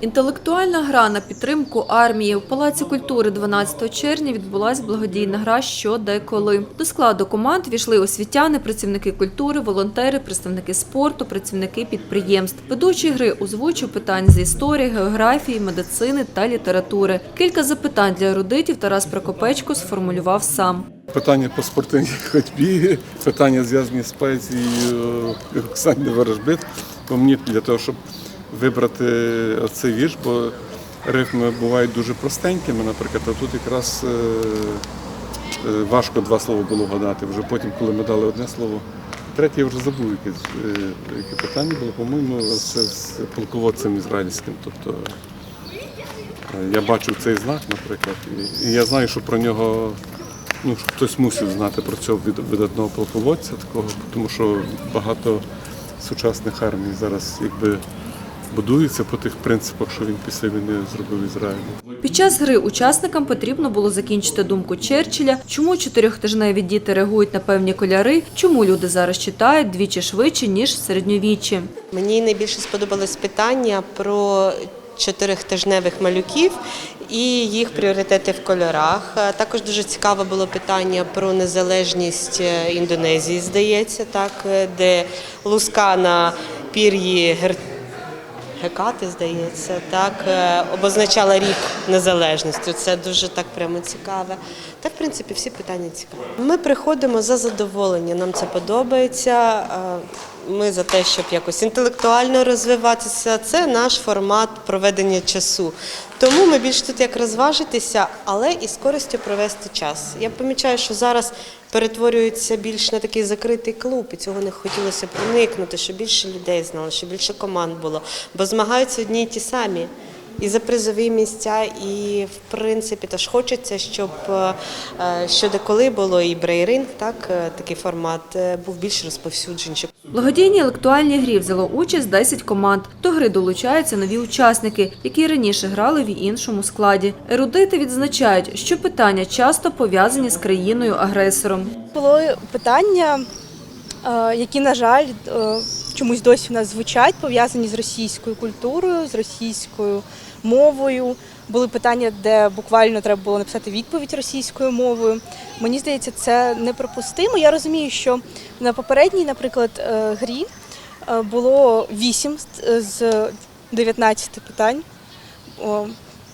Інтелектуальна гра на підтримку армії в Палаці культури 12 червня відбулась благодійна гра «Що, де, коли». До складу команд війшли освітяни, працівники культури, волонтери, представники спорту, працівники підприємств. Ведучий гри озвучив питань з історії, географії, медицини та літератури. Кілька запитань для ерудитів Тарас Прокопечко сформулював сам. Питання по спортивній ходьбі, питання зв'язані з поезією Оксани Ворожбит. Бо мені для того, щоб вибрати цей вірш, бо рифми бувають дуже простенькими, наприклад, а тут якраз е, е, важко два слова було вгадати. Вже потім, коли ми дали одне слово, третє я вже забув, яке, е, яке питання було, по-моєму, це з полководцем ізраїльським. Тобто я бачив цей знак, наприклад, і, я знаю, що про нього ну, хтось мусив знати про цього видатного полководця, такого, тому що багато сучасних армій зараз якби будуються по тих принципах, що він після війни зробив Ізраїлю. Під час гри учасникам потрібно було закінчити думку Черчилля, чому чотирьохтижневі діти реагують на певні кольори, чому люди зараз читають двічі швидше, ніж в середньовіччі. Мені найбільше сподобалось питання про чотиритижневих малюків і їх пріоритети в кольорах. Також дуже цікаве було питання про незалежність е, Індонезії, здається, так, е, де луска на пір'ї гер... Гекати, здається, так е, обозначала рік незалежності. Це дуже так прямо цікаве. Та в принципі всі питання цікаві. Ми приходимо за задоволення. Нам це подобається. Ми за те, щоб якось інтелектуально розвиватися. Це наш формат проведення часу. Тому ми більше тут як розважитися, але і з користю провести час. Я помічаю, що зараз перетворюється більш на такий закритий клуб, і цього не хотілося проникнути, щоб більше людей знало, щоб більше команд було. Бо змагаються одні й ті самі. І за призові місця, і в принципі теж хочеться, щоб е, е, щодеколи було і брейринг, так е, такий формат е, був більш розповсюджений. благодійній електуальній грі взяло участь 10 команд. До гри долучаються нові учасники, які раніше грали в іншому складі. Ерудити відзначають, що питання часто пов'язані з країною-агресором. Було питання, які, на жаль, чомусь досі в нас звучать, пов'язані з російською культурою, з російською мовою. Були питання, де буквально треба було написати відповідь російською мовою. Мені здається, це неприпустимо. Я розумію, що на попередній, наприклад, е, грі е, було 8 з 19 питань.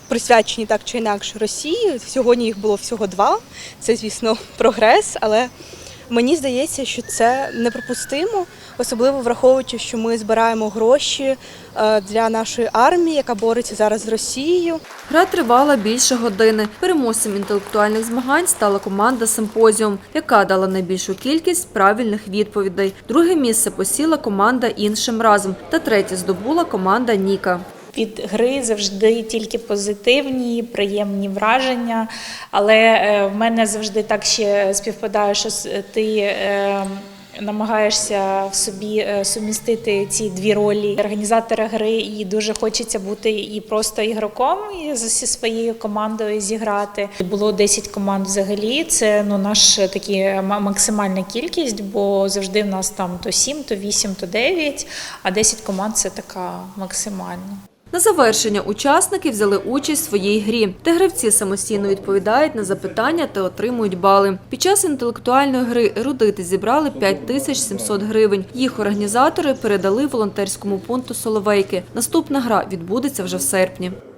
Присвячені так чи інакше Росії. Сьогодні їх було всього два. Це, звісно, прогрес, але мені здається, що це неприпустимо, особливо враховуючи, що ми збираємо гроші е, для нашої армії, яка бореться зараз з Росією. Гра тривала більше години. Переможцем інтелектуальних змагань стала команда «Симпозіум», яка дала найбільшу кількість правильних відповідей. Друге місце посіла команда «Іншим разом» та третє здобула команда «Ніка». Від гри завжди тільки позитивні, приємні враження. Але е, в мене завжди так ще співпадає, що ти е, намагаєшся в собі е, сумістити ці дві ролі організатора гри, і дуже хочеться бути і просто ігроком і зі своєю командою зіграти. Було 10 команд взагалі. Це ну наш такі максимальна кількість, бо завжди в нас там то 7, то 8, то 9, а 10 команд це така максимальна. На завершення учасники взяли участь в своїй грі, де гравці самостійно відповідають на запитання та отримують бали. Під час інтелектуальної гри ерудити зібрали 5700 гривень. Їх організатори передали волонтерському пункту Соловейки. Наступна гра відбудеться вже в серпні. Це плюс 42.